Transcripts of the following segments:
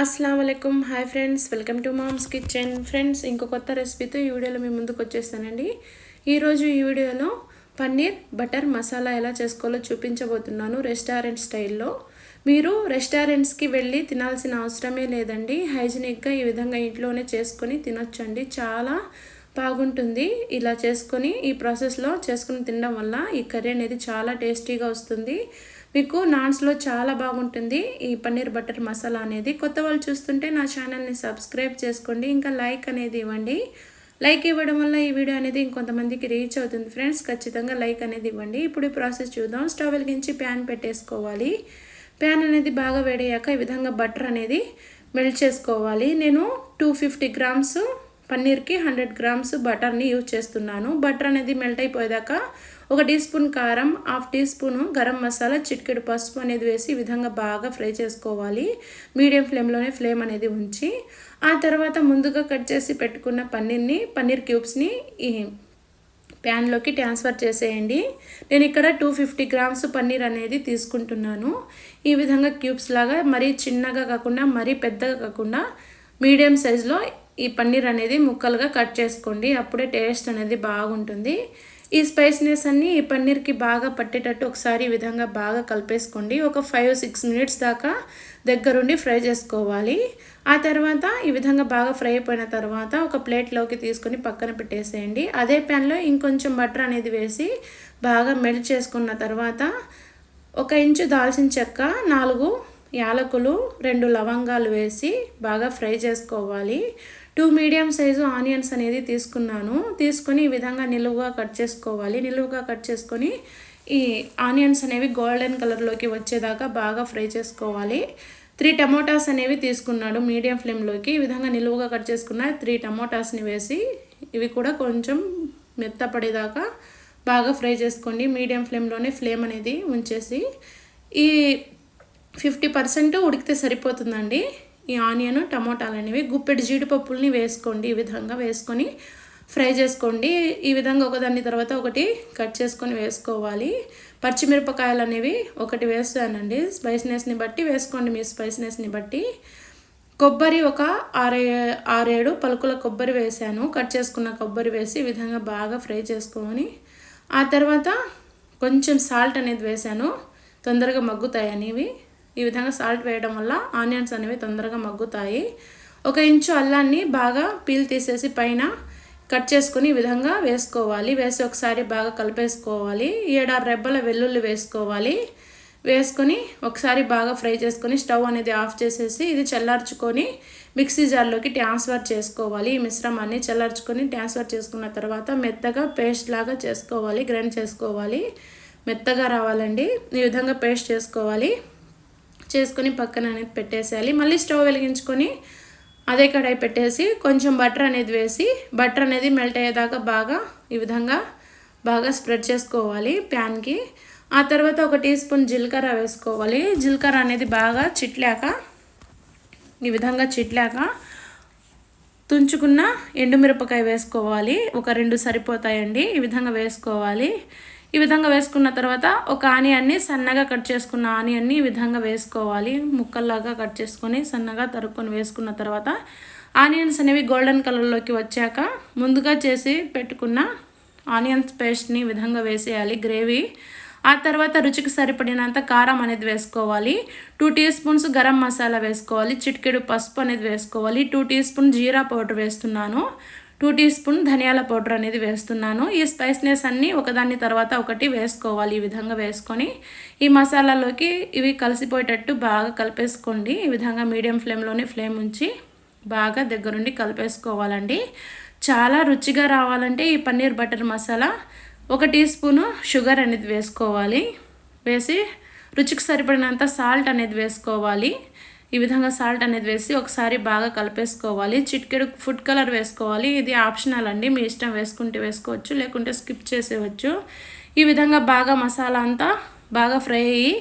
అస్సలం అయికం hi friends welcome to moms kitchen. Friends ఇంకో కొత్త రెసిపీతో ఈ వీడియోలో మీ ముందుకు వచ్చేస్తానండి. ఈరోజు ఈ వీడియోలో పన్నీర్ బటర్ మసాలా ఎలా చేసుకోవాలో చూపించబోతున్నాను రెస్టారెంట్ స్టైల్లో. మీరు రెస్టారెంట్స్కి వెళ్ళి తినాల్సిన అవసరమే లేదండి. హైజీనిక్గా ఈ విధంగా ఇంట్లోనే చేసుకొని తినొచ్చండి. చాలా బాగుంటుంది ఇలా చేసుకొని ఈ ప్రాసెస్లో చేసుకుని తినడం వల్ల ఈ కర్రీ అనేది చాలా టేస్టీగా వస్తుంది. మీకు నాన్స్లో చాలా బాగుంటుంది ఈ పన్నీర్ బటర్ మసాలా అనేది. కొత్త వాళ్ళు చూస్తుంటే నా ఛానల్ని సబ్స్క్రైబ్ చేసుకోండి ఇంకా లైక్ అనేది ఇవ్వండి. లైక్ ఇవ్వడం వల్ల ఈ వీడియో అనేది ఇంకొంతమందికి రీచ్ అవుతుంది ఫ్రెండ్స్. ఖచ్చితంగా లైక్ అనేది ఇవ్వండి. ఇప్పుడు ప్రాసెస్ చూద్దాం. స్టవ్ వెలిగించి ప్యాన్ పెట్టేసుకోవాలి. ప్యాన్ అనేది బాగా వేడయ్యాక ఈ విధంగా బటర్ అనేది మెల్ట్ చేసుకోవాలి. నేను టూ ఫిఫ్టీ గ్రామ్స్ పన్నీర్కి హండ్రెడ్ గ్రామ్స్ బటర్ని యూజ్ చేస్తున్నాను. బటర్ అనేది మెల్ట్ అయిపోయేదాకా ఒక టీ స్పూన్ కారం half teaspoon garam masala చిటికెడు పసుపు అనేది వేసి ఈ విధంగా బాగా ఫ్రై చేసుకోవాలి. మీడియం ఫ్లేమ్లోనే ఫ్లేమ్ అనేది ఉంచి ఆ తర్వాత ముందుగా కట్ చేసి పెట్టుకున్న పన్నీర్ని పన్నీర్ క్యూబ్స్ని ఈ ప్యాన్లోకి ట్రాన్స్ఫర్ చేసేయండి. నేను ఇక్కడ టూ ఫిఫ్టీ గ్రామ్స్ పన్నీర్ అనేది తీసుకుంటున్నాను. ఈ విధంగా క్యూబ్స్ లాగా మరీ చిన్నగా కాకుండా మరీ పెద్దగా కాకుండా మీడియం సైజులో ఈ పన్నీర్ అనేది ముక్కలుగా కట్ చేసుకోండి. అప్పుడే టేస్ట్ అనేది బాగుంటుంది. ఈ స్పైసీనెస్ అన్నీ ఈ పన్నీర్కి బాగా పట్టేటట్టు ఒకసారి ఈ విధంగా బాగా కలిపేసుకోండి. ఒక ఫైవ్ సిక్స్ మినిట్స్ దాకా దగ్గరుండి ఫ్రై చేసుకోవాలి. ఆ తర్వాత ఈ విధంగా బాగా ఫ్రై అయిపోయిన తర్వాత ఒక ప్లేట్లోకి తీసుకొని పక్కన పెట్టేసేయండి. అదే ప్యాన్లో ఇంకొంచెం బటర్ అనేది వేసి బాగా మెల్ట్ చేసుకున్న తర్వాత ఒక ఇంచు దాల్చిన చెక్క నాలుగు యాలకులు రెండు లవంగాలు వేసి బాగా ఫ్రై చేసుకోవాలి. టూ మీడియం సైజు ఆనియన్స్ అనేది తీసుకున్నాను. తీసుకొని ఈ విధంగా నిలువుగా కట్ చేసుకోవాలి. నిలువుగా కట్ చేసుకొని ఈ ఆనియన్స్ అనేవి గోల్డెన్ కలర్లోకి వచ్చేదాకా బాగా ఫ్రై చేసుకోవాలి. త్రీ టమోటాస్ అనేవి తీసుకున్నాడు మీడియం ఫ్లేమ్లోకి. ఈ విధంగా నిలువుగా కట్ చేసుకున్న త్రీ టమోటాస్ని వేసి ఇవి కూడా కొంచెం మెత్తపడేదాకా బాగా ఫ్రై చేసుకోండి. మీడియం ఫ్లేమ్లోనే ఫ్లేమ్ అనేది ఉంచేసి ఈ ఫిఫ్టీ పర్సెంట్ ఉడికితే సరిపోతుందండి. ఈ ఆనియన్ టమోటాలు అనేవి గుప్పెడు జీడిపప్పుల్ని వేసుకోండి. ఈ విధంగా వేసుకొని ఫ్రై చేసుకోండి. ఈ విధంగా ఒకదాని తర్వాత ఒకటి కట్ చేసుకొని వేసుకోవాలి. పచ్చిమిరపకాయలు అనేవి ఒకటి వేస్తానండి స్పైస్నెస్ని బట్టి వేసుకోండి మీ స్పైస్నెస్ని బట్టి. కొబ్బరి ఒక ఆరే ఆరేడు పలుకుల కొబ్బరి వేసాను. కట్ చేసుకున్న కొబ్బరి వేసి ఈ విధంగా బాగా ఫ్రై చేసుకొని ఆ తర్వాత కొంచెం సాల్ట్ అనేది వేసాను. తొందరగా మగ్గుతాయి అనేవి ఈ విధంగా సాల్ట్ వేయడం వల్ల ఆనియన్స్ అనేవి తొందరగా మగ్గుతాయి. ఒక ఇంచు అల్లాన్ని బాగా పీల్ తీసేసి పైన కట్ చేసుకుని ఈ విధంగా వేసుకోవాలి. వేసి ఒకసారి బాగా కలిపేసుకోవాలి. ఏడారు రెబ్బల వెల్లుల్లి వేసుకోవాలి. వేసుకొని ఒకసారి బాగా ఫ్రై చేసుకొని స్టవ్ అనేది ఆఫ్ చేసేసి ఇది చల్లార్చుకొని మిక్సీ జార్లోకి ట్రాన్స్ఫర్ చేసుకోవాలి. ఈ మిశ్రమాన్ని చల్లార్చుకొని ట్రాన్స్ఫర్ చేసుకున్న తర్వాత మెత్తగా పేస్ట్ లాగా చేసుకోవాలి. గ్రైండ్ చేసుకోవాలి. మెత్తగా రావాలండి. ఈ విధంగా పేస్ట్ చేసుకోవాలి. చేసుకొని పక్కన అనేది పెట్టేసేయాలి. మళ్ళీ స్టవ్ వెలిగించుకొని అదే కడాయి పెట్టేసి కొంచెం బటర్ అనేది వేసి బటర్ అనేది మెల్ట్ అయ్యేదాకా బాగా ఈ విధంగా బాగా స్ప్రెడ్ చేసుకోవాలి ప్యాన్కి. ఆ తర్వాత ఒక టీ స్పూన్ జీలకర్ర వేసుకోవాలి. జీలకర్ర అనేది బాగా చిట్లాక ఈ విధంగా చిట్లాక తుంచుకున్న ఎండుమిరపకాయ వేసుకోవాలి. ఒక రెండు సరిపోతాయండి. ఈ విధంగా వేసుకోవాలి. ఈ విధంగా వేసుకున్న తర్వాత ఒక ఆనియన్ని సన్నగా కట్ చేసుకున్న ఆనియన్ని ఈ విధంగా వేసుకోవాలి. ముక్కల్లాగా కట్ చేసుకొని సన్నగా తరుక్కొని వేసుకున్న తర్వాత ఆనియన్స్ అనేవి గోల్డెన్ కలర్లోకి వచ్చాక ముందుగా చేసి పెట్టుకున్న ఆనియన్స్ పేస్ట్ని విధంగా వేసేయాలి. గ్రేవీ ఆ తర్వాత రుచికి సరిపడినంత కారం అనేది వేసుకోవాలి. Two teaspoons garam masala వేసుకోవాలి. చిటికెడు పసుపు అనేది వేసుకోవాలి. Two teaspoon jeera powder వేస్తున్నాను. టూ టీ స్పూన్ ధనియాల పౌడర్ అనేది వేస్తున్నాను. ఈ స్పైస్నెస్ అన్నీ ఒకదాని తర్వాత ఒకటి వేసుకోవాలి ఈ విధంగా వేసుకొని. ఈ మసాలాలోకి ఇవి కలిసిపోయేటట్టు బాగా కలిపేసుకోండి. ఈ విధంగా మీడియం ఫ్లేమ్లోనే ఫ్లేమ్ ఉంచి బాగా దగ్గరుండి కలిపేసుకోవాలండి. చాలా రుచిగా రావాలంటే ఈ పన్నీర్ బటర్ మసాలా ఒక టీ స్పూను షుగర్ అనేది వేసుకోవాలి. వేసి రుచికి సరిపడినంత సాల్ట్ అనేది వేసుకోవాలి. ఈ విధంగా సాల్ట్ అనేది వేసి ఒకసారి బాగా కలిపేసుకోవాలి. చిటికెడు ఫుడ్ కలర్ వేసుకోవాలి. ఇది ఆప్షనల్ అండి. మీ ఇష్టం వేసుకుంటే వేసుకోవచ్చు లేకుంటే స్కిప్ చేసేవచ్చు ఈ విధంగా బాగా మసాలా అంతా బాగా ఫ్రై అయ్యి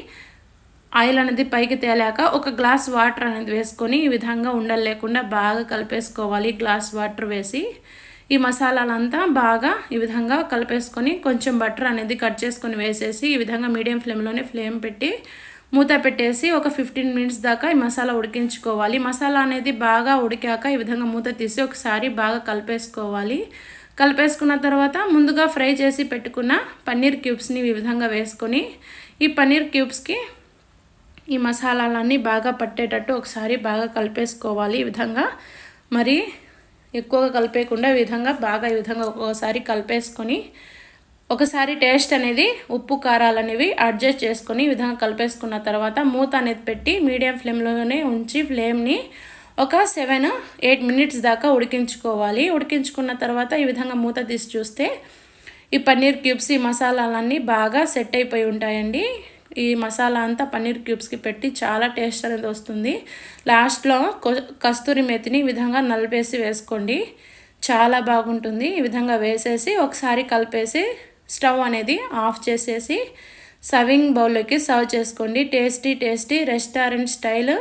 ఆయిల్ అనేది పైకి తేలాక ఒక గ్లాస్ వాటర్ అనేది వేసుకొని ఈ విధంగా ఉండలు లేకుండా బాగా కలిపేసుకోవాలి. గ్లాస్ వాటర్ వేసి ఈ మసాలాలంతా బాగా ఈ విధంగా కలిపేసుకొని కొంచెం బటర్ అనేది కట్ చేసుకొని వేసేసి ఈ విధంగా మీడియం ఫ్లేమ్లోనే ఫ్లేమ్ పెట్టి మూత పెట్టేసి ఒక ఫిఫ్టీన్ మినిట్స్ దాకా ఈ మసాలా ఉడికించుకోవాలి. మసాలా అనేది బాగా ఉడికాక ఈ విధంగా మూత తీసి ఒకసారి బాగా కలిపేసుకోవాలి. కలిపేసుకున్న తర్వాత ముందుగా ఫ్రై చేసి పెట్టుకున్న పన్నీర్ క్యూబ్స్ని ఈ విధంగా వేసుకొని ఈ పన్నీర్ క్యూబ్స్కి ఈ మసాలాలన్నీ బాగా పట్టేటట్టు ఒకసారి బాగా కలిపేసుకోవాలి. ఈ విధంగా మరి ఎక్కువగా కలిపేయకుండా ఈ విధంగా బాగా ఈ విధంగా ఒక్కొక్కసారి కలిపేసుకొని ఒకసారి టేస్ట్ అనేది ఉప్పు కారాలు అనేవి అడ్జస్ట్ చేసుకొని ఈ విధంగా కలిపేసుకున్న తర్వాత మూత అనేది పెట్టి మీడియం ఫ్లేమ్లోనే ఉంచి ఫ్లేమ్ని ఒక సెవెన్ ఎయిట్ మినిట్స్ దాకా ఉడికించుకోవాలి. ఉడికించుకున్న తర్వాత ఈ విధంగా మూత తీసి చూస్తే ఈ పన్నీర్ క్యూబ్స్ ఈ మసాలాలన్నీ బాగా సెట్ అయిపోయి ఉంటాయండి. ఈ మసాలా అంతా పన్నీర్ క్యూబ్స్కి పెట్టి చాలా టేస్ట్ అనేది వస్తుంది. లాస్ట్లో కస్తూరి మెతిని ఈ విధంగా నలిపేసి వేసుకోండి. చాలా బాగుంటుంది. ఈ విధంగా వేసేసి ఒకసారి కలిపేసి స్టవ్ అనేది ఆఫ్ చేసేసి సర్వింగ్ బౌల్లోకి సర్వ్ చేసుకోండి. Tasty tasty restaurant style.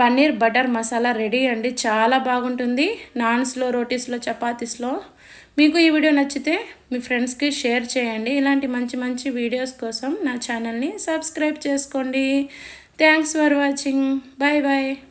Paneer butter masala ready అండి. చాలా బాగుంటుంది. నాన్స్లో రోటీస్లో చపాతీస్లో మీకు ఈ వీడియో నచ్చితే మీ ఫ్రెండ్స్కి షేర్ చేయండి. ఇలాంటి మంచి మంచి వీడియోస్ కోసం నా ఛానల్ని సబ్స్క్రైబ్ చేసుకోండి. Thanks for watching. Bye bye